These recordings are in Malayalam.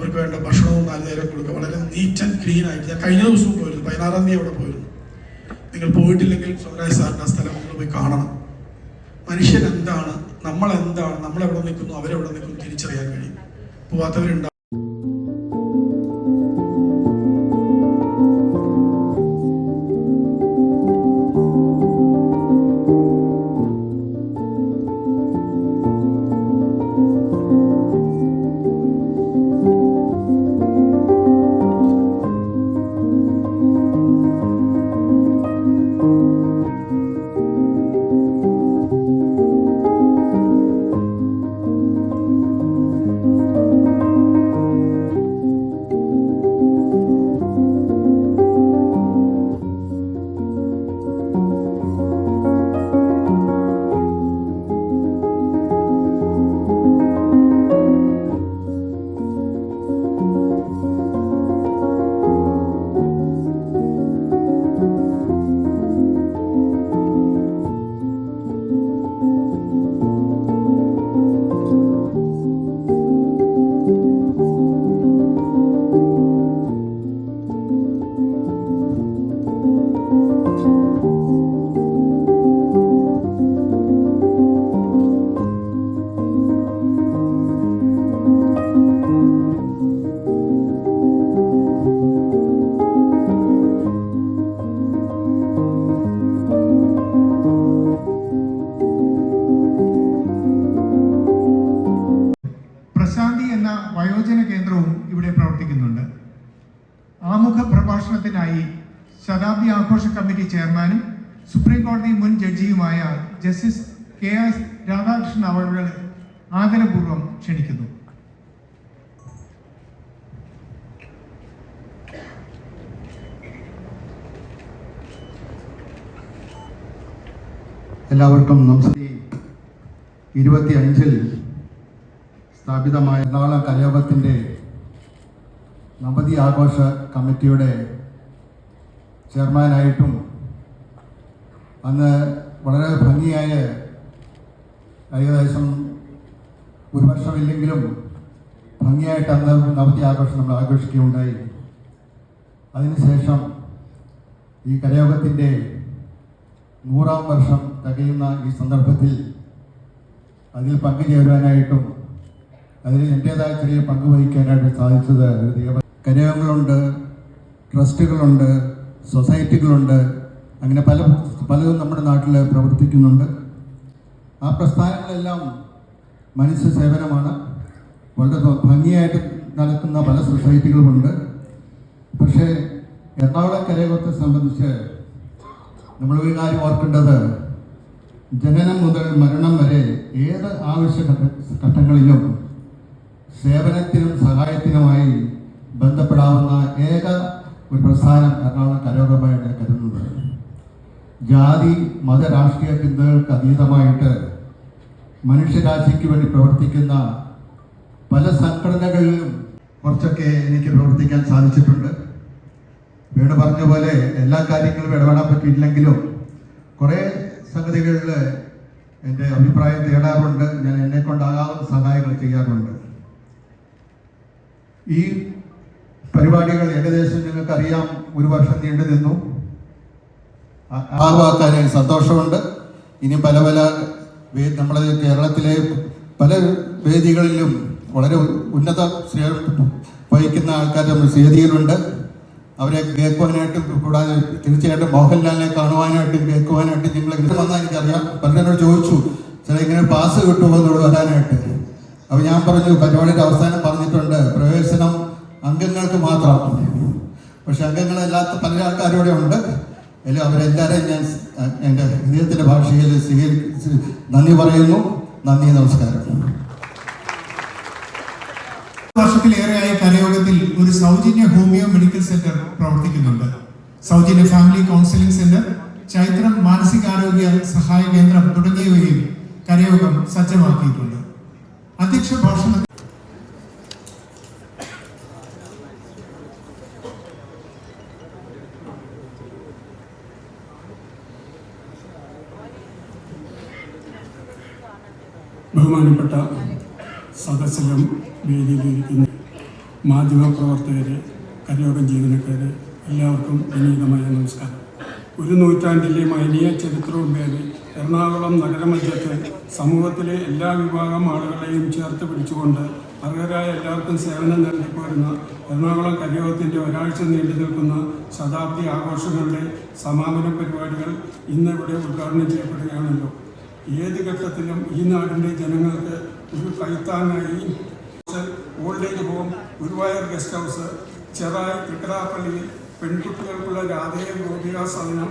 അവർക്ക് വേണ്ട ഭക്ഷണവും നാല് നേരം കൊടുക്കുക. വളരെ നീറ്റ് ആൻഡ് ക്ലീൻ ആയിട്ട്. ഞാൻ കഴിഞ്ഞ ദിവസവും പോയിരുന്നു. പതിനാറാം തീയതി അവിടെ പോയിരുന്നു. നിങ്ങൾ പോയിട്ടില്ലെങ്കിൽ സ്വകാര്യ സാറിന്റെ ആ സ്ഥലം നിങ്ങൾ പോയി കാണണം. മനുഷ്യൻ എന്താണ്? നമ്മൾ എന്താണ് നമ്മൾ എവിടെ നിൽക്കുന്നു? അവരെവിടെ നിൽക്കുന്നു? തിരിച്ചറിയാൻ കഴിയും. പോവാത്തവരുണ്ടാവും സുപ്രീം കോടതി മുൻ ജഡ്ജിയുമായ ജസ്റ്റിസ് കെ എസ് രാധാകൃഷ്ണൻ അവരുടെ ആദരപൂർവം ക്ഷണിക്കുന്നു. എല്ലാവർക്കും നമസ്കാരം ഇരുപത്തി അഞ്ചിൽ സ്ഥാപിതമായ എറണാകുളം കലയോഗത്തിന്റെ നവതി ആഘോഷ കമ്മിറ്റിയുടെ ചെയർമാനായിട്ടും അന്ന് വളരെ ഭംഗിയായ ഏകദേശം ഒരു വർഷമില്ലെങ്കിലും ഭംഗിയായിട്ട് അന്ന് നവതി ആഘോഷം നമ്മൾ ആഘോഷിക്കുകയുണ്ടായി. അതിനുശേഷം ഈ കലയോഗത്തിന്റെ നൂറാം വർഷം തികയുന്ന ഈ സന്ദർഭത്തിൽ അതിൽ പങ്കുചേരുവാനായിട്ടും അതിൽ എന്റേതായ ചെറിയ പങ്ക് വഹിക്കാനായിട്ട് സാധിച്ചത് ദൈവ കരയോഗങ്ങളുണ്ട് ട്രസ്റ്റുകളുണ്ട് സൊസൈറ്റികളുണ്ട്. അങ്ങനെ പല പലതും നമ്മുടെ നാട്ടിൽ പ്രവർത്തിക്കുന്നുണ്ട്. ആ പ്രസ്ഥാനങ്ങളെല്ലാം മനുഷ്യ സേവനമാണ്. വളരെ ഭംഗിയായിട്ട് നടക്കുന്ന പല സൊസൈറ്റികളുമുണ്ട്. പക്ഷേ എറണാകുളം കരയോഗത്തെ സംബന്ധിച്ച് നമ്മൾ ഒരു കാര്യം ഓർക്കേണ്ടത്. ജനനം മുതൽ മരണം വരെ ഏത് ആവശ്യ ഘട്ടങ്ങളിലും സേവനത്തിനും സഹായത്തിനുമായി ബന്ധപ്പെടാവുന്ന ഏക ഒരു പ്രസ്ഥാനം എറണാകുളം കരോഗമായിട്ട് ഞാൻ കരുതുന്നത് ജാതി മത രാഷ്ട്രീയ ചിന്തകൾക്ക് അതീതമായിട്ട് മനുഷ്യരാശിക്ക് വേണ്ടി പ്രവർത്തിക്കുന്ന പല സംഘടനകളിലും കുറച്ചൊക്കെ എനിക്ക് പ്രവർത്തിക്കാൻ സാധിച്ചിട്ടുണ്ട്. വീട് പറഞ്ഞ പോലെ എല്ലാ കാര്യങ്ങളും ഇടപെടാൻ പറ്റിയില്ലെങ്കിലും കുറേ സംഗതികളിൽ എന്റെ അഭിപ്രായം തേടാറുണ്ട്. ഞാൻ എന്നെ കൊണ്ടാകാവുന്ന സഹായങ്ങൾ ചെയ്യാറുണ്ട്. ഈ പരിപാടികൾ ഏകദേശം നിങ്ങൾക്കറിയാം ഒരു വർഷം നീണ്ടു നിന്നു. ആവാക്കാൻ സന്തോഷമുണ്ട്. ഇനി പല പല നമ്മുടെ കേരളത്തിലെ പല വേദികളിലും വളരെ ഉന്നത ശ്രേയം വഹിക്കുന്ന ആൾക്കാർ നമ്മൾ വേദിയിലുണ്ട് അവരെ കേൾക്കുവാനായിട്ടും കൂടാതെ തീർച്ചയായിട്ടും മോഹൻലാലിനെ കാണുവാനായിട്ടും കേൾക്കുവാനായിട്ടും നിങ്ങൾ ഇങ്ങനെ വന്നാൽ എനിക്കറിയാം പലരോട് ചോദിച്ചു ചില ഇങ്ങനെ പാസ് കിട്ടുമോ എന്നോട് വരാനായിട്ട്? അപ്പോൾ ഞാൻ പറഞ്ഞു പരിപാടിയുടെ അവസാനം പറഞ്ഞിട്ടുണ്ട് പ്രവേശനം അംഗങ്ങൾക്ക് മാത്രം. പക്ഷെ അംഗങ്ങളല്ലാത്ത പല ആൾക്കാരും ഉണ്ട്. എല്ലാം അവരെല്ലാവരെയും ഞാൻ എന്റെ ഹൃദയത്തിന്റെ ഭാഷയിൽ സ്വീകരിച്ച് നന്ദി പറയുന്നു. നന്ദി നമസ്കാരം. വർഷത്തിലേറെയായി കലയോഗത്തിൽ ഒരു സൗജന്യ ഹോമിയോ മെഡിക്കൽ സെന്റർ പ്രവർത്തിക്കുന്നുണ്ട്. സൗജന്യ ഫാമിലി കൗൺസിലിംഗ് സെന്റർ ചൈത്രം മാനസികാരോഗ്യ സഹായ കേന്ദ്രം തുടങ്ങിയവയും കലയോഗം സജ്ജമാക്കിയിട്ടുണ്ട്. അധ്യക്ഷ ഭാഷണ ബഹുമാനപ്പെട്ട സദസ്സിലും വേദിയിലിരിക്കുന്ന മാധ്യമപ്രവർത്തകർ കരയോഗം ജീവനക്കാർ എല്ലാവർക്കും വിനീതമായ നമസ്കാരം. ഒരു നൂറ്റാണ്ടിലെ മൈനീയ ചരിത്രവും പേര് എറണാകുളം നഗരമധ്യത്ത് സമൂഹത്തിലെ എല്ലാ വിഭാഗം ആളുകളെയും ചേർത്ത് പിടിച്ചുകൊണ്ട് അർഹരായ എല്ലാവർക്കും സേവനം നൽകിപ്പോരുന്ന എറണാകുളം കരയോഗത്തിന്റെ ഒരാഴ്ച നീണ്ടു നിൽക്കുന്ന ശതാബ്ദി ആഘോഷങ്ങളുടെ സമാപന പരിപാടികൾ ഇന്നിവിടെ ഉദ്ഘാടനം ചെയ്യപ്പെടുകയാണല്ലോ. ഏത് ഘട്ടത്തിലും ഈ നാടിന്റെ ജനങ്ങൾക്ക് ഒരു കൈത്താനായി old age home Guruvayur guest house Cherai തൃക്കടാപ്പള്ളിയിൽ പെൺകുട്ടികൾക്കുള്ള രാധേയ ഗോപിക സദനം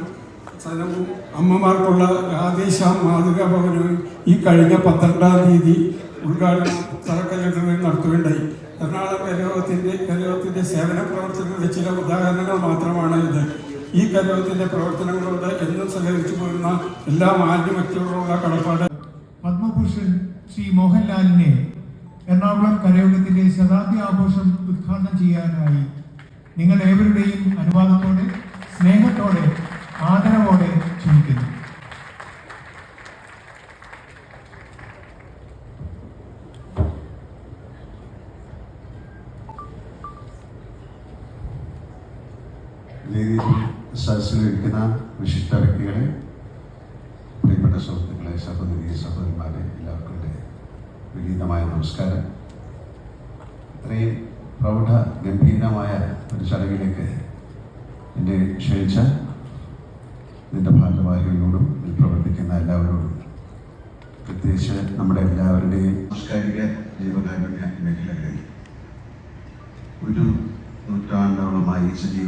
സദനവും അമ്മമാർക്കുള്ള രാധേശ മാതൃകാ ഭവനവും ഈ കഴിഞ്ഞ പന്ത്രണ്ടാം തീയതി ഉദ്ഘാടനം തറക്കല്ലിടലിൽ നടത്തുകയുണ്ടായി. എറണാകുളം കലോകത്തിന്റെ കലോകത്തിന്റെ സേവന പ്രവർത്തനങ്ങളുടെ ചില ഉദാഹരണങ്ങൾ മാത്രമാണ് ഇത്. ഈ കരയോഗത്തിന്റെ പ്രവർത്തനങ്ങളോട് എന്നും സഹകരിച്ചു പോരുന്ന എല്ലാ മാന്യ വ്യക്തികളോടുള്ള കടപ്പാട്. പത്മഭൂഷൺ ശ്രീ മോഹൻലാലിനെ എറണാകുളം കരയോഗത്തിന്റെ ശതാബ്ദി ആഘോഷം ഉദ്ഘാടനം ചെയ്യാനായി നിങ്ങൾ ഏവരുടെയും അനുവാദത്തോടെ സ്നേഹത്തോടെ ആദരവോടെ ക്ഷണിക്കുന്നു വേദിയിൽ സദസ്സിലിരിക്കുന്ന വിശിഷ്ട വ്യക്തികളെ പ്രിയപ്പെട്ട സുഹൃത്തുക്കളെ സഹോദരി സഹോദരന്മാരെ എല്ലാവർക്കും എന്റെ വിനീതമായ നമസ്കാരം ഇത്രയും പ്രൗഢ ഗംഭീരമായ ഒരു ചടങ്ങിലേക്ക് എന്നെ ക്ഷണിച്ച ഇതിന്റെ ഭാഗവാഹികളോടും ഇതിൽ പ്രവർത്തിക്കുന്ന എല്ലാവരോടും പ്രത്യേകിച്ച് നമ്മുടെ എല്ലാവരുടെയും സാംസ്കാരിക ജീവകാരുണ്യ മേഖലകളിൽ ഒരു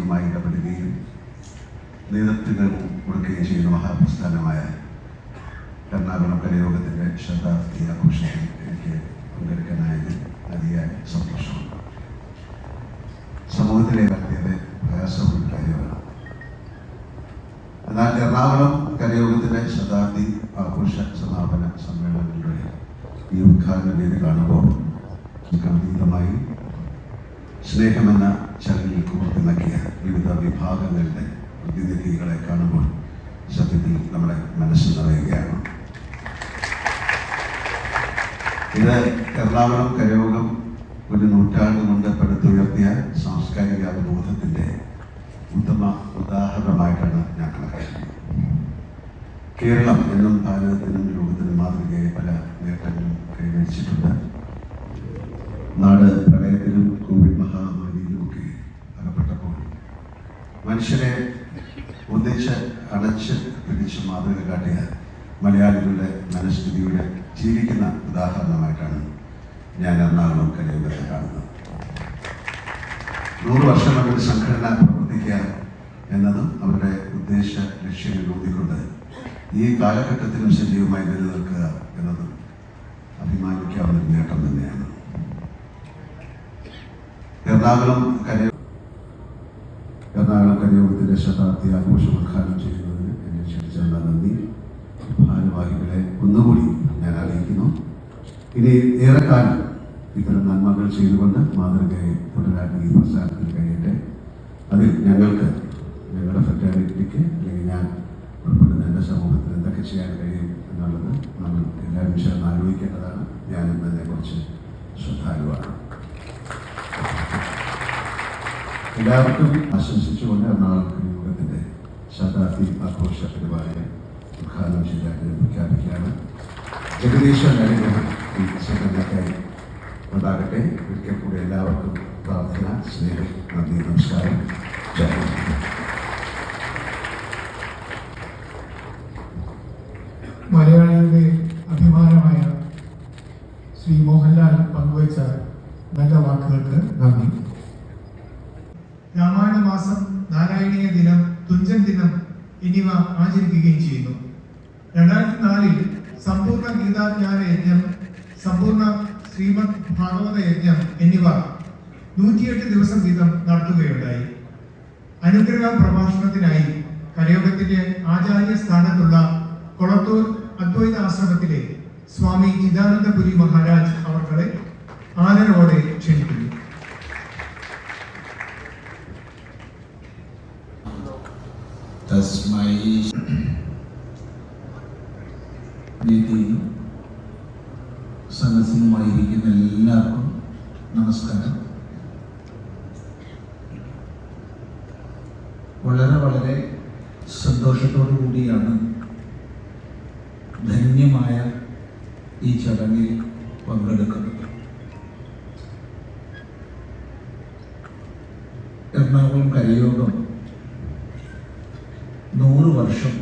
സജീവമായി ഇടപെടുകയും നേതൃത്വം കൊടുക്കുകയും ചെയ്യുന്ന മഹാപ്രസ്ഥാനമായ എറണാകുളം കലയോഗത്തിന്റെ ശതാബ്ദി ആഘോഷത്തിൽ എനിക്ക് പങ്കെടുക്കാനായത് അതിയായ സന്തോഷമുണ്ട് സമൂഹത്തിലെ വളരെ പ്രയാസമുള്ള കാര്യമാണ്. എന്നാൽ എറണാകുളം കലയോഗത്തിന്റെ ശതാബ്ദി ആഘോഷ സമാപന സമ്മേളനങ്ങളുടെ ഈ ഉദ്ഘാടന വേദി കാണുമ്പോൾ അതീതമായി സ്നേഹമെന്ന ചരലിൽ നൽകിയ വിവിധ വിഭാഗങ്ങളുടെ പ്രതിനിധികളെ കാണുമ്പോൾ സത്യത്തിൽ നമ്മുടെ മനസ്സ് നിറയുകയാണ്. ഇത് എറണാകുളം കരയോഗം ഒരു നൂറ്റാണ്ട് കൊണ്ട് പടുത്തുയർത്തിയ സാംസ്കാരിക അവബോധത്തിന്റെ ഉത്തമ ഉദാഹരണമായിട്ടാണ് ഞാൻ കണക്കാക്കുന്നത്. കേരളം എന്നും ഭാരതത്തിനും ലോകത്തിനും മാതൃകയായി പല നേട്ടങ്ങളും കൈവരിച്ചിട്ടുണ്ട്. നാട് പ്രളയത്തിലും കോവിഡ് മനുഷ്യരെ ഒന്നിച്ച് അടച്ച് പിടിച്ച് മാതൃക കാട്ടിയ മലയാളികളുടെ മനസ്ഥിതിയുടെ ജീവിക്കുന്ന ഉദാഹരണമായിട്ടാണ് ഞാൻ എറണാകുളം കരയോഗത്തെ കാണുന്നത്. നൂറ് വർഷം അവരുടെ സംഘടന പ്രവർത്തിക്കുക എന്നതും അവരുടെ ഉദ്ദേശ ലക്ഷ്യങ്ങൾ ഊന്നിക്കൊണ്ട് ഈ കാലഘട്ടത്തിനും സജീവമായി നിലനിൽക്കുക എന്നതും അഭിമാനിക്കാവുന്ന നേട്ടം തന്നെയാണ്. എറണാകുളം കരയോ എറണാകുളം കരയോഗത്തിന്റെ ശതാബ്ദി ആഘോഷം ഉദ്ഘാടനം ചെയ്യുന്നതിന് എന്നെ ക്ഷണിച്ചുള്ള നന്ദി. ഭാരവാഹികളെ ഒന്നുകൂടി ഞാൻ അറിയിക്കുന്നു. ഇനി ഏറെക്കാലം ഇത്തരം നന്മകൾ ചെയ്തുകൊണ്ട് മാതൃകയെ തുടരാൻ ഈ പ്രസ്ഥാനത്തിന് കഴിയട്ടെ. അതിൽ ഞങ്ങൾക്ക് ഞങ്ങളുടെ ഫെറ്റാലിറ്റിക്ക് അല്ലെങ്കിൽ ഞാൻ ഉൾപ്പെടുന്ന എന്റെ സമൂഹത്തിൽ എന്തൊക്കെ ചെയ്യാൻ കഴിയും എന്നുള്ളത് നമ്മൾ എല്ലാവരും ചേർന്ന് ആലോചിക്കേണ്ടതാണ്. ഞാനും അതിനെക്കുറിച്ച് ശ്രദ്ധാലുവാണ്. എല്ലാവർക്കും ആശംസിച്ചുകൊണ്ട് എറണാകുളം യോഗത്തിന്റെ ശതാബ്ദി ആഘോഷ പരിപാടിയെ ഉദ്ഘാടനം ചെയ്യാൻ പ്രഖ്യാപിക്കുകയാണ്. ജഗദീശ്വരൻ അനുഗ്രഹം ഈ സംഘടനയ്ക്കായി ഉണ്ടാകട്ടെ. ഒരിക്കൽ കൂടി എല്ലാവർക്കും പ്രാർത്ഥന സ്നേഹം നന്ദി നമസ്കാരം. ജയ രണ്ടായിരത്തി നാലിൽ സമ്പൂർണ ഗീതാജ്ഞാന യജ്ഞം സമ്പൂർണ ശ്രീമദ് ഭാഗവത യജ്ഞം എന്നിവ നൂറ്റിയെട്ട് ദിവസം വീതം നടത്തുകയുണ്ടായി. അനുഗ്രഹ പ്രഭാഷണത്തിനായി കലയോഗത്തിന്റെ ആചാര്യ സ്ഥാനത്തുള്ള കൊളത്തൂർ അദ്വൈത ആശ്രമത്തിലെ സ്വാമി ചിദാനന്ദപുരി മഹാരാജ് അവർകളെ ആദരവോടെ ക്ഷണിക്കുന്നു. തസ്മൈ വേദി സദസ്സിലുമായിരിക്കുന്ന എല്ലാവർക്കും നമസ്കാരം. വളരെ വളരെ സന്തോഷത്തോടു കൂടിയാണ് ധന്യമായ ഈ ചടങ്ങിൽ പങ്കെടുക്കുന്നത്. എറണാകുളം കരയോഗം നൂറ് വർഷം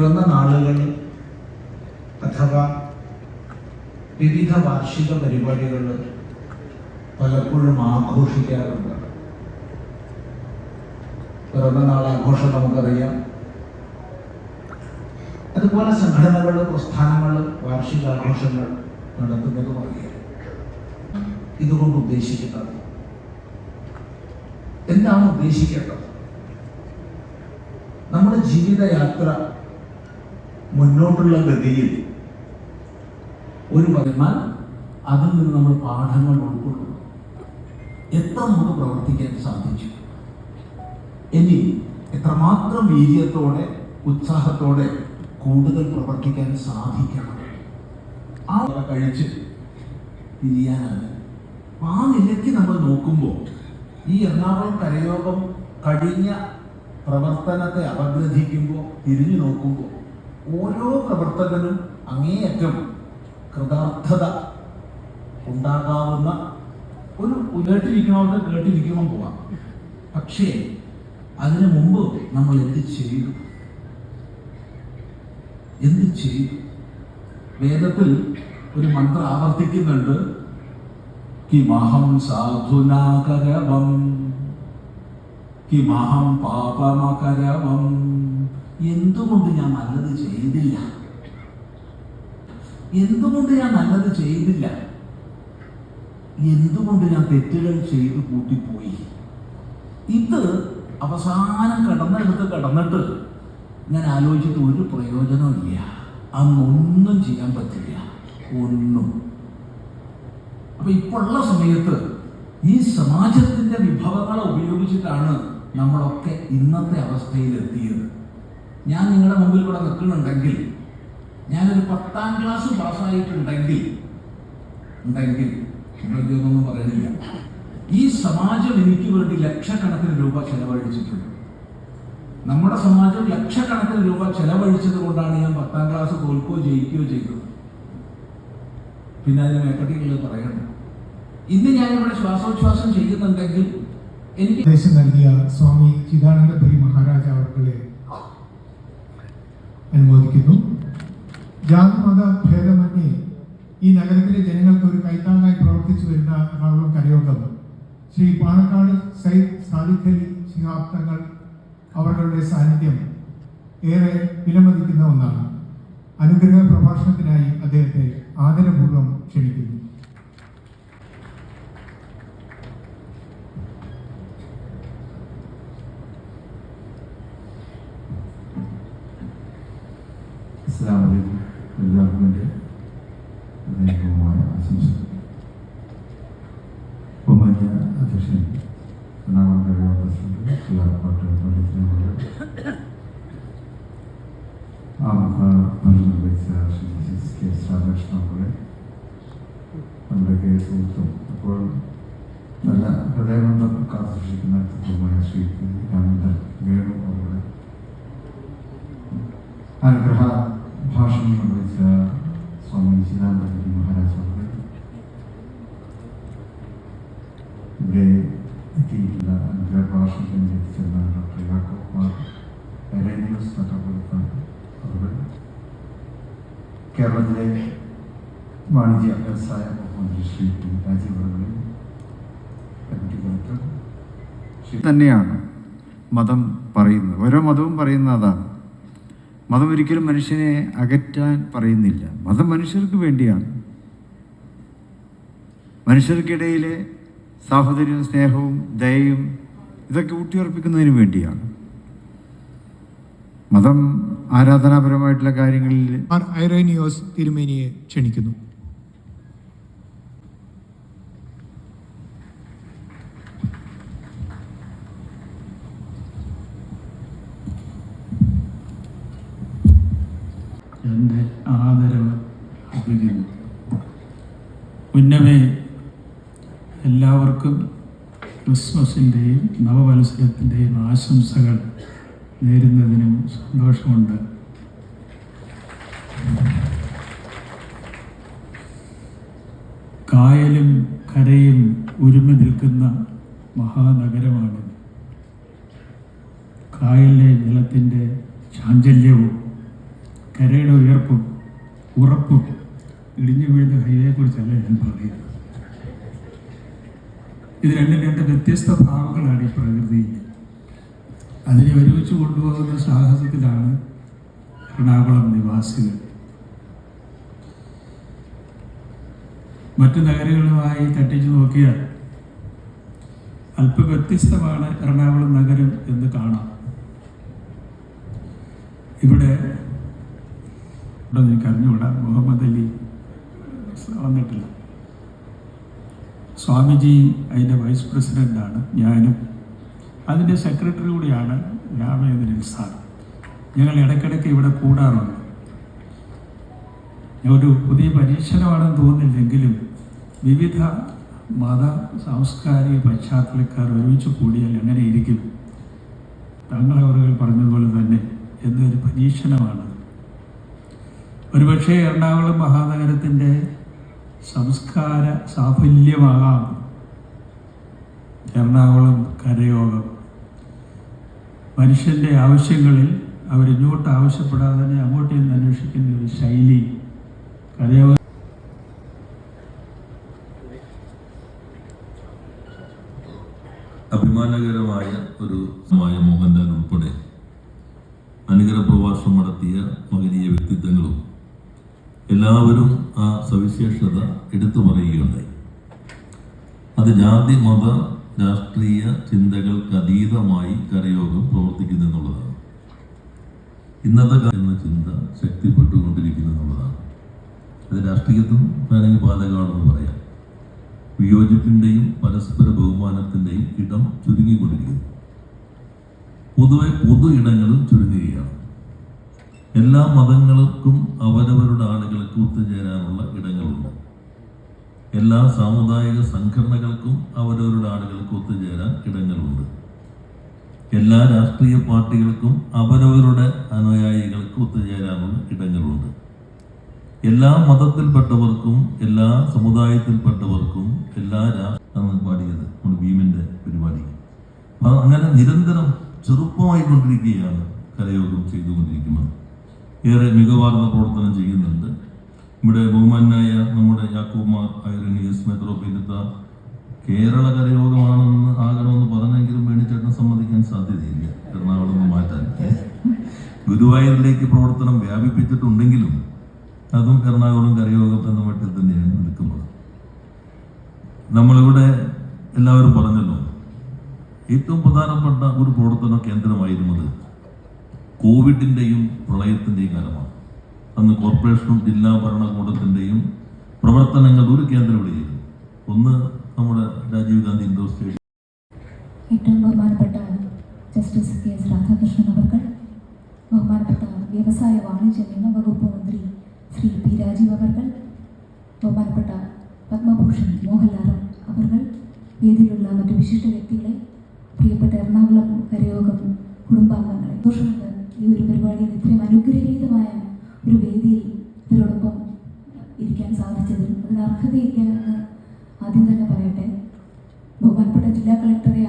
പിറന്ന നാളുകൾ അഥവാ വിവിധ വാർഷിക പരിപാടികൾ പലപ്പോഴും ആഘോഷിക്കാറുണ്ട്. പിറന്ന നാൾ ആഘോഷം നമുക്കറിയാം. അതുപോലെ സംഘടനകൾ പ്രസ്ഥാനങ്ങൾ വാർഷികാഘോഷങ്ങൾ നടത്തുന്നതും അറിയാം ഇതുകൊണ്ട് ഉദ്ദേശിക്കുന്നത്. എന്താണ് ഉദ്ദേശിക്കേണ്ടത്? നമ്മുടെ ജീവിതയാത്ര മുന്നോട്ടുള്ള ഗതിയിൽ ഒരു എന്നാൽ അതിൽ നിന്ന് നമ്മൾ പാഠങ്ങൾ ഉൾക്കൊള്ളുന്നു. എത്ര നമുക്ക് പ്രവർത്തിക്കാൻ സാധിച്ചു? ഇനി എത്രമാത്രം വീര്യത്തോടെ ഉത്സാഹത്തോടെ കൂടുതൽ പ്രവർത്തിക്കാൻ സാധിക്കണം? ആ കഴിച്ച് തിരിയാനാണ്. ആ നിലയ്ക്ക് നമ്മൾ നോക്കുമ്പോൾ ഈ എറണാകുളം കരയോഗം കഴിഞ്ഞ പ്രവർത്തനത്തെ അപഗ്രഥിക്കുമ്പോൾ തിരിഞ്ഞു നോക്കുമ്പോൾ ഓരോ പ്രവർത്തകനും അങ്ങേയറ്റം കൃതാർത്ഥത ഉണ്ടാകാവുന്ന ഒരു കേട്ടിരിക്കണവർക്ക് കേട്ടിരിക്കുമ്പോൾ പോവാം. പക്ഷേ അതിനു മുമ്പ് നമ്മൾ എന്ത് ചെയ്തു? എന്ത് ചെയ്തു? വേദത്തിൽ ഒരു മന്ത്രം ആവർത്തിക്കുന്നുണ്ട്. കിമഹം സാധുനാകരവം കിമഹം പാപമകരവം. എന്തുകൊണ്ട് ഞാൻ നല്ലത് ചെയ്തില്ല? എന്തുകൊണ്ട് ഞാൻ നല്ലത് ചെയ്തില്ല? എന്തുകൊണ്ട് ഞാൻ തെറ്റുകൾ ചെയ്ത് കൂട്ടിപ്പോയി? ഇത് അവസാനം കിടന്നെടുത്ത് കിടന്നിട്ട് ഞാൻ ആലോചിച്ചിട്ട് ഒരു പ്രയോജനമില്ല അന്നൊന്നും ചെയ്യാൻ പറ്റില്ല. ഒന്നും. അപ്പൊ ഇപ്പോഴുള്ള സമയത്ത് ഈ സമാജത്തിന്റെ വിഭവങ്ങളെ ഉപയോഗിച്ചിട്ടാണ് നമ്മളൊക്കെ ഇന്നത്തെ അവസ്ഥയിൽ എത്തിയത് ഞാൻ നിങ്ങളുടെ മുമ്പിൽ ഇവിടെ നിൽക്കുന്നുണ്ടെങ്കിൽ ഞാനൊരു പത്താം ക്ലാസ് പാസ്സായിട്ടുണ്ടെങ്കിൽ ഉണ്ടെങ്കിൽ ഉണ്ടെങ്കിലൊന്നും പറയുന്നില്ല. ഈ സമാജം എനിക്ക് വേണ്ടി ലക്ഷക്കണക്കിന് രൂപ ചെലവഴിച്ചിട്ടുണ്ട്. നമ്മുടെ സമാജം ലക്ഷക്കണക്കിന് രൂപ ചെലവഴിച്ചത് കൊണ്ടാണ് ഞാൻ പത്താം ക്ലാസ് തോൽക്കുകയോ ജയിക്കുകയോ ചെയ്തത്. പിന്നെ അതിന് മേപ്പട്ടികൾ പറയണം. ഇന്ന് ഞാൻ ഇവിടെ ശ്വാസോച്ഛ്വാസം ചെയ്യുന്നുണ്ടെങ്കിൽ എനിക്ക് നൽകിയ സ്വാമി ചിദാനന്ദപുരി മഹാരാജ അവർകളെ അനുമോദിക്കുന്നു ജാതി മത ഭേദമന്യേ ഈ നഗരത്തിലെ ജനങ്ങൾക്ക് ഒരു കൈത്താങ്ങായി പ്രവർത്തിച്ചു വരുന്ന എറണാകുളം കരയോഗം. ശ്രീ പാണക്കാട് സയ്യിദ് സാദിഖ് അലി ശിഹാബ് തങ്ങൾ അവരുടെ സാന്നിധ്യം ഏറെ വിലമതിക്കുന്ന ഒന്നാണ്. അനുഗ്രഹ പ്രഭാഷണത്തിനായി അദ്ദേഹത്തെ ആദരപൂർവം ക്ഷണിക്കുന്നു അസ്സാം വലൈക്കും എല്ലാവർക്കും എന്റെ ഹൃദയപൂർവമായ ആശംസകൾ ബഹുമാന്യ അധ്യക്ഷൻ എറണാകുളം കരയോഗ പ്രസിഡന്റ് ശ്രീപാട്ട് പണ്ഡിറ്റിനെ ആമുഖ ഭംഗി നിർവഹിച്ച Shri S K S Radhakrishnan അവരുടെ നമ്മുടെ കെ സുഹൃത്തും അപ്പോൾ നല്ല ഹൃദയബന്ധം കാത്തുസൂക്ഷിക്കുന്ന കുടുംബമായ ശ്രീ രാമന്ദൻ വേണു അവരുടെ അനുഗ്രഹ ഭാഷണം നിർവഹിച്ച സ്വാമി ചിദാനന്ദജി മഹാരാജ് അവരുടെ ഇവിടെ എത്തിയിട്ടുള്ള അനുഗ്രഹ ഭാഷണം ചെന്ന ഡോക്ടർ യാക്കോബ് കുമാർ എറേനിയസ് മെട്രോപൊളിറ്റൻ അവരുടെ കേരളത്തിലെ വാണിജ്യ വ്യവസായ മന്ത്രി ശ്രീ രാജീവ് തന്നെയാണ് മതം പറയുന്നത്. ഓരോ മതവും പറയുന്ന അതാണ്. മതം ഒരിക്കലും മനുഷ്യനെ അകറ്റാൻ പറയുന്നില്ല. മതം മനുഷ്യർക്ക് വേണ്ടിയാണ്. മനുഷ്യർക്കിടയിലെ സാഹോദര്യവും സ്നേഹവും ദയയും ഇതൊക്കെ ഊട്ടിയുറപ്പിക്കുന്നതിന് വേണ്ടിയാണ്. മതം ആരാധനാപരമായിട്ടുള്ള കാര്യങ്ങളിൽ ഐറേനിയോസ് തിരുമേനിയെ ക്ഷണിക്കുന്നു. അർപ്പിക്കുന്നു ഉന്നമേ എല്ലാവർക്കും ക്രിസ്മസിന്റെയും നവവത്സരത്തിന്റെയും ആശംസകൾ നേരുന്നതിനും സന്തോഷമുണ്ട്. കായലും കരയും ഒരുമി നിൽക്കുന്ന മഹാനഗരമാണ്. കായലിലെ ജലത്തിന്റെ ചാഞ്ചല്യവും കരയുടെ ഉയർപ്പും ഉറപ്പും ഇടിഞ്ഞു വീഴുന്ന ഹൈവേയെക്കുറിച്ചല്ല ഞാൻ പറയുന്നത്. ഇത് രണ്ടും രണ്ട് വ്യത്യസ്ത ഭാവങ്ങളാണ് ഈ പ്രകൃതിയിൽ. അതിനെ ഒരുമിച്ച് കൊണ്ടുപോകുന്ന സാഹസത്തിലാണ് എറണാകുളം നിവാസികൾ. മറ്റു നഗരങ്ങളുമായി തട്ടിച്ചു നോക്കിയാൽ അല്പ വ്യത്യസ്തമാണ് എറണാകുളം നഗരം എന്ന് കാണാം. ഇവിടെ ഇവിടെ എനിക്ക് അറിഞ്ഞുകൂടാ മുഹമ്മദ് അലി. വന്നിട്ടില്ല. സ്വാമിജി അതിന്റെ വൈസ് പ്രസിഡന്റാണ് ഞാനും. അതിന്റെ സെക്രട്ടറി കൂടിയാണ് രാമേന്ദ്രൻ സാർ. ഞങ്ങൾ ഇടയ്ക്കിടയ്ക്ക് ഇവിടെ കൂടാറുണ്ട്. ഒരു പുതിയ പരീക്ഷണമാണെന്ന് തോന്നുന്നില്ലെങ്കിലും വിവിധ മത സാംസ്കാരിക പശ്ചാത്തലക്കാർ ഒരുമിച്ച് കൂടിയാൽ എങ്ങനെ ഇരിക്കും. താങ്കളവറുകൾ പറഞ്ഞതുപോലെ തന്നെ എന്നൊരു പരീക്ഷണമാണ്. ഒരുപക്ഷേ എറണാകുളം മഹാനഗരത്തിന്റെ സംസ്കാര സാഫല്യമാകാം. എറണാകുളം കരയോഗം. മനുഷ്യന്റെ ആവശ്യങ്ങളിൽ അവരിങ്ങോട്ട് ആവശ്യപ്പെടാതെ തന്നെ അങ്ങോട്ട് ചെന്ന് അന്വേഷിക്കുന്ന ഒരു ശൈലി. കരയോഗ. അഭിമാനകരമായ ഒരു മായ മോഹൻലാൽ ഉൾപ്പെടെ അനുഗ്രഹ പ്രഭാഷണം നടത്തിയ മകനീയ വ്യക്തിത്വങ്ങളും എല്ലാവരും ആ സവിശേഷത എടുത്തു പറയുകയുണ്ടായി. അത് ജാതി മത രാഷ്ട്രീയ ചിന്തകൾക്ക് അതീതമായി കരയോഗം പ്രവർത്തിക്കുന്നു എന്നുള്ളതാണ്. ഇന്നത്തെ എന്ന ചിന്ത ശക്തിപ്പെട്ടുകൊണ്ടിരിക്കുന്നു എന്നുള്ളതാണ്. അത് രാഷ്ട്രീയത്തും വേണമെങ്കിൽ ബാധകമാണെന്ന് പറയാം. വിയോജിപ്പിന്റെയും പരസ്പര ബഹുമാനത്തിന്റെയും ഇടം ചുരുങ്ങിക്കൊണ്ടിരിക്കുന്നു. പൊതുവെ പൊതു ഇടങ്ങളും ചുരുങ്ങുകയാണ്. എല്ലാ മതങ്ങൾക്കും അവരവരുടെ ആളുകൾക്ക് ഒത്തുചേരാനുള്ള ഇടങ്ങളുണ്ട്. എല്ലാ സാമുദായിക സംഘടനകൾക്കും അവരവരുടെ ആളുകൾക്ക് ഒത്തുചേരാൻ ഇടങ്ങളുണ്ട്. എല്ലാ രാഷ്ട്രീയ പാർട്ടികൾക്കും അവരവരുടെ അനുയായികൾക്ക് ഒത്തുചേരാനുള്ള ഇടങ്ങളുണ്ട്. എല്ലാ മതത്തിൽപ്പെട്ടവർക്കും എല്ലാ സമുദായത്തിൽപ്പെട്ടവർക്കും എല്ലാ രാഷ്ട്രമാണ് പാടിയത് നമ്മുടെ ഭീമിന്റെ പരിപാടി. അങ്ങനെ നിരന്തരം ചെറുപ്പമായിക്കൊണ്ടിരിക്കുകയാണ് കലയോഗം ചെയ്തുകൊണ്ടിരിക്കുന്നത്. ഏറെ മികവാർന്ന പ്രവർത്തനം ചെയ്യുന്നുണ്ട്. ഇവിടെ ബഹുമാനായ നമ്മുടെ യാക്കൂമാർ ഐറനിയസ് മെത്രോപിലിത്ത കേരള കരയോഗമാണെന്ന് ആകണമെന്ന് പറഞ്ഞെങ്കിലും വേണിച്ചേട്ടൻ സമ്മതിക്കാൻ സാധ്യതയില്ല. എറണാകുളം മാറ്റാൻ. ഗുരുവായൂരിലേക്ക് പ്രവർത്തനം വ്യാപിപ്പിച്ചിട്ടുണ്ടെങ്കിലും അതും എറണാകുളം കരയോഗം എന്ന മട്ടിൽ തന്നെയാണ് നിൽക്കുന്നത് നമ്മളിവിടെ എല്ലാവരും പറഞ്ഞല്ലോ ഏറ്റവും പ്രധാനപ്പെട്ട ഒരു പ്രവർത്തന കേന്ദ്രമായിരുന്നത് കോവിഡിന്റെയും പ്രളയത്തിന്റെയും കാലമാണ്. അന്ന് കോർപ്പറേഷനും ജില്ലാ ഭരണകൂടത്തിന്റെയും പ്രവർത്തനങ്ങൾ ഒരു കേന്ദ്രം ചെയ്തു ഒന്ന് നമ്മുടെ രാജീവ് ഗാന്ധി ഇൻഡോർ സ്റ്റേഡിയം ഏറ്റവും ബഹുമാനപ്പെട്ട ജസ്റ്റിസ് കെ എസ് രാധാകൃഷ്ണൻ അവർകൾ ബഹുമാനപ്പെട്ട വ്യവസായ വാണിജ്യ നിയമ വകുപ്പ് മന്ത്രി ശ്രീ പി രാജീവ് അവർകൾ ബഹുമാനപ്പെട്ട പത്മഭൂഷൺ മോഹൻലാൽ അവർകൾ വേദിയിലുള്ള മറ്റു വിശിഷ്ട വ്യക്തികളെ പ്രിയപ്പെട്ട എറണാകുളം കരയോഗം കുടുംബാംഗങ്ങളെ സന്തോഷമുണ്ട് ഈ ഇത്രയും അനുഗ്രഹീതമായ ഒരു വേദിയിൽ ഇവരോടൊപ്പം ഇരിക്കാൻ സാധിച്ചതിൽ അതിന് അർഹതയില്ല എന്ന് ആദ്യം തന്നെ പറയട്ടെ. ബഹുമാനപ്പെട്ട ജില്ലാ കളക്ടറെയാണ്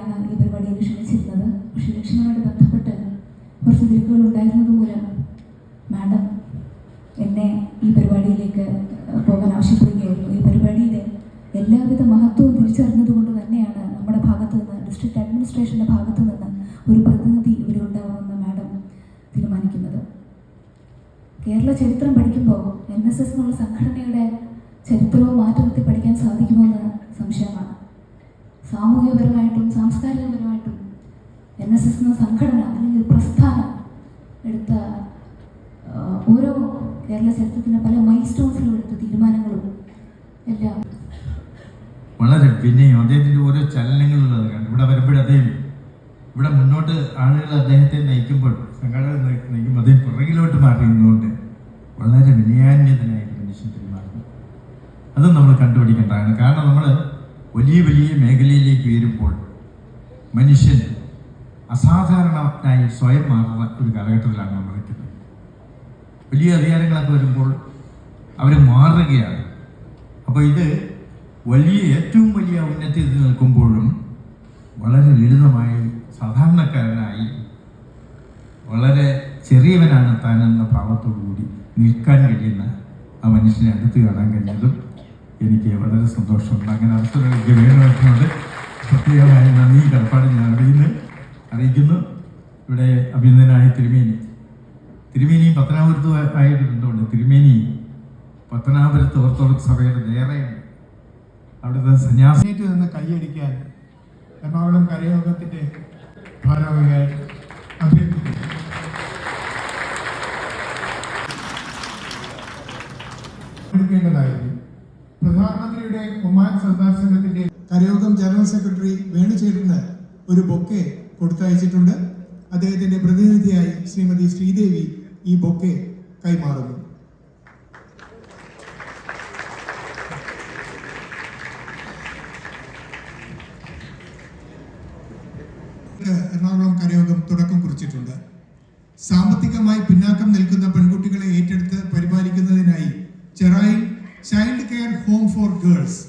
കേരള ചരിത്രം പഠിക്കുമ്പോൾ എൻ എസ് എസ് എന്നുള്ള സംഘടനയുടെ ചരിത്രവും മാറ്റി നിർത്തി പഠിക്കാൻ സാധിക്കുമോ എന്ന് സംശയമാണ്. സാമൂഹികപരമായിട്ടും സാംസ്കാരികപരമായിട്ടും എൻ എസ് എസ് എന്ന സംഘടന അല്ലെങ്കിൽ പ്രസ്ഥാനം എടുത്ത ഓരോ കേരള ചരിത്രത്തിന്റെ പല മൈൽ സ്റ്റോൺസിലും എടുത്ത തീരുമാനങ്ങളും എല്ലാം വളരെ പിന്നെയും അദ്ദേഹത്തിന്റെ ഓരോ ചലനങ്ങളുള്ളത് കാരണം ഇവിടെ വരുമ്പോൾ അദ്ദേഹം ഇവിടെ മുന്നോട്ട് ആളുകൾ അദ്ദേഹത്തെ നയിക്കുമ്പോൾ സംഘടന നയി- നയിക്കുമ്പോൾ അദ്ദേഹം പുറകിലോട്ട് മാറി നിന്നുകൊണ്ട് വളരെ വിനയാന്യതനായിട്ട് മനുഷ്യൻ പെരുമാറുന്നു. അത് നമ്മൾ കണ്ടുപിടിക്കേണ്ടതാണ്. കാരണം നമ്മൾ വലിയ വലിയ മേഖലയിലേക്ക് ഉയരുമ്പോൾ മനുഷ്യൻ അസാധാരണനായി സ്വയം മാറുന്ന ഒരു കാലഘട്ടത്തിലാണ് നമ്മൾ നിൽക്കുന്നത്. വലിയ അധികാരങ്ങളൊക്കെ വരുമ്പോൾ അവർ മാറുകയാണ്. അപ്പോൾ ഇത് വലിയ ഏറ്റവും വലിയ ഉന്നതിയിൽ നിൽക്കുമ്പോഴും വളരെ ലളിതമായി സാധാരണക്കാരനായി വളരെ ചെറിയവനാണ് താനെന്ന ഭാവത്തോടു കൂടി നിൽക്കാൻ കഴിയുന്ന ആ മനുഷ്യനെ അടുത്ത് കാണാൻ കഴിഞ്ഞതും എനിക്ക് വളരെ സന്തോഷമുണ്ട് അങ്ങനെ അവസരം എനിക്ക് വേണമെന്നുണ്ട് പ്രത്യേകമായ നന്ദി. കടപ്പാട് ഞാൻ അറിയുന്നു അറിയിക്കുന്നു. ഇവിടെ അഭിനന്ദനായ തിരുമേനി. തിരുമേനി പത്തനാപുരത്ത് ആയിട്ട് ബന്ധമുണ്ട് തിരുമേനി പത്തനാപുരത്ത് ഓർത്തഡോക്സ് സഭയുടെ നേരെയാണ്. അവിടുത്തെ സന്യാസിയേറ്റ് നിന്ന് കൈയടിക്കാൻ എറണാകുളം കരയോഗത്തിന്റെ ഭാരവാഹിയായി അഭ്യർത്ഥിക്കുന്നു എടുക്കേണ്ടതായിരുന്നു പ്രധാനമന്ത്രിയുടെ ഒമാൻ സർദാർ സംഘത്തിന്റെ കരയോഗം ജനറൽ സെക്രട്ടറി വേണുചേട്ടന് ഒരു ബൊക്കെ കൊടുത്തയച്ചിട്ടുണ്ട്. അദ്ദേഹത്തിന്റെ പ്രതിനിധിയായി ശ്രീമതി ശ്രീദേവി ഈ ബൊക്കെ കൈമാറുന്നു. എറണാകുളം കരയോഗം തുടക്കം കുറിച്ചിട്ടുണ്ട്. സാമ്പത്തികമായി പിന്നാക്കം നിൽക്കുന്ന പെൺകുട്ടികളെ ഏറ്റെടുത്ത് പരിപാലിക്കുന്നതിനായി ചെറായിൽ child care home for girls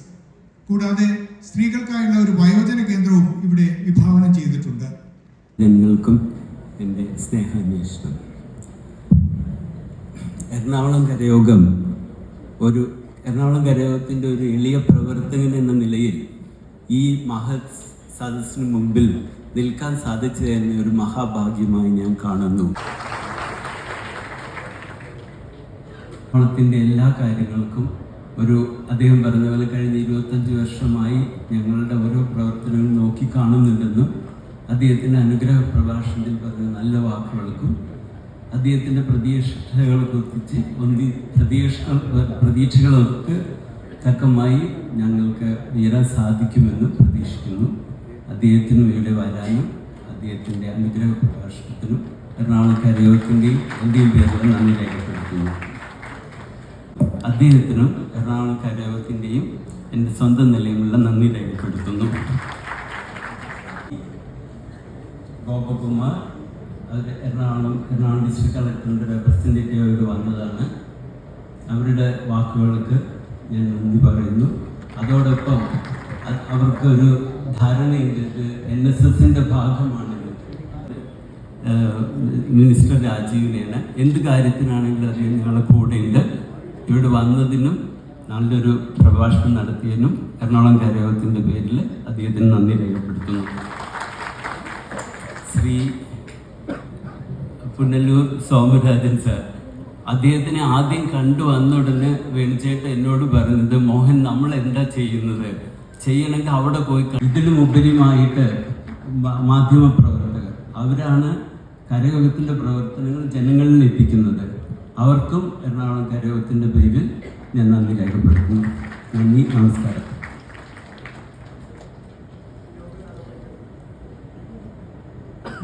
കൂടാതെ സ്ത്രീകൾക്കായുള്ള ഒരു വയോജന കേന്ദ്രവും ഇവിടെ വിഭാവനം ചെയ്തിട്ടുണ്ട്. നിങ്ങൾക്കും എന്റെ സ്നേഹാന്വേഷണം. എറണാകുളം കരയോഗം ഒരു എറണാകുളം കരയോഗത്തിന്റെ ഒരു എളിയ പ്രവർത്തകൻ എന്ന നിലയിൽ ഈ മഹത് സദസ്സിന് മുമ്പിൽ നിൽക്കാൻ സാധിച്ചു തന്നെ ഒരു മഹാഭാഗ്യമായി ഞാൻ കാണുന്നു. പണത്തിന്റെ എല്ലാ കാര്യങ്ങൾക്കും ഒരു അദ്ദേഹം പറഞ്ഞ പോലെ കഴിഞ്ഞ ഇരുപത്തഞ്ച് വർഷമായി ഞങ്ങളുടെ ഓരോ പ്രവർത്തനങ്ങളും നോക്കി കാണുന്നുണ്ടെന്നും അദ്ദേഹത്തിന്റെ അനുഗ്രഹ പ്രഭാഷണത്തിൽ പറഞ്ഞ നല്ല വാക്കുകൾക്കും അദ്ദേഹത്തിന്റെ പ്രതീക്ഷകളൊക്കെ കുറിച്ച് ഒന്നി പ്രതീക്ഷ പ്രതീക്ഷകൾക്ക് തക്കമായി ഞങ്ങൾക്ക് ഉയരാൻ സാധിക്കുമെന്ന് പ്രതീക്ഷിക്കുന്നു. അദ്ദേഹത്തിനും ഇവിടെ വരാനും അദ്ദേഹത്തിന്റെ അനുഗ്രഹ പ്രഭാഷണത്തിനും എറണാകുളം കരയോഗത്തിന്റെയും എന്റെയും പേരിൽ നന്ദി രേഖപ്പെടുത്തുന്നു. അദ്ദേഹത്തിനും എറണാകുളം കരയോഗത്തിന്റെയും എന്റെ സ്വന്തം നിലയിലുള്ള നന്ദി രേഖപ്പെടുത്തുന്നു. ഗോപകുമാർ അവർ എറണാകുളം എറണാകുളം ഡിസ്ട്രിക്ട് കളക്ടറിന്റെ റെപ്രസെന്റേറ്റീവ് അവർ വന്നതാണ്. അവരുടെ വാക്കുകൾക്ക് ഞാൻ നന്ദി പറയുന്നു. അതോടൊപ്പം അവർക്കൊരു ധാരണയുണ്ട്. എൻ എസ് എസിന്റെ ഭാഗമാണ് മിനിസ്റ്റർ രാജീവിനെയാണ്. എന്ത് കാര്യത്തിനാണെങ്കിലും അദ്ദേഹം ഞങ്ങളുടെ കൂടെയുണ്ട്. ഇവിടെ വന്നതിനും നല്ലൊരു പ്രഭാഷണം നടത്തിയതിനും എറണാകുളം കരയോഗത്തിന്റെ പേരിൽ അദ്ദേഹത്തിന് നന്ദി രേഖപ്പെടുത്തുന്നു. ശ്രീ പുന്നല്ലൂർ സോമരാജൻ സാർ അദ്ദേഹത്തിനെ ആദ്യം കണ്ടു വന്ന ഉടനെ വേണിച്ചേട്ടൻ എന്നോട് പറഞ്ഞത് മോഹൻ നമ്മൾ എന്താ ചെയ്യുന്നത്? ചെയ്യണമെങ്കിൽ അവിടെ പോയി ക-" ഇതിലും ഉപരിയുമായിട്ട് മാധ്യമ പ്രവർത്തകർ അവരാണ് കരയോഗത്തിന്റെ പ്രവർത്തനങ്ങൾ ജനങ്ങളിൽ എത്തിക്കുന്നത്. അവർക്കും എറണാകുളം കരയോഗത്തിന്റെ പേരിൽ ഞാൻ നന്ദി രേഖപ്പെടുത്തുന്നു. നന്ദി നമസ്കാരം.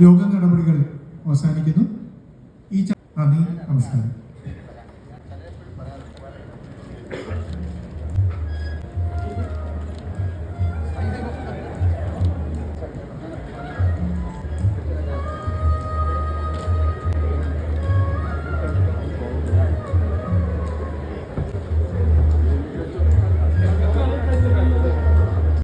യോഗ നടപടികൾ അവസാനിക്കുന്നു. ഈ നന്ദി നമസ്കാരം.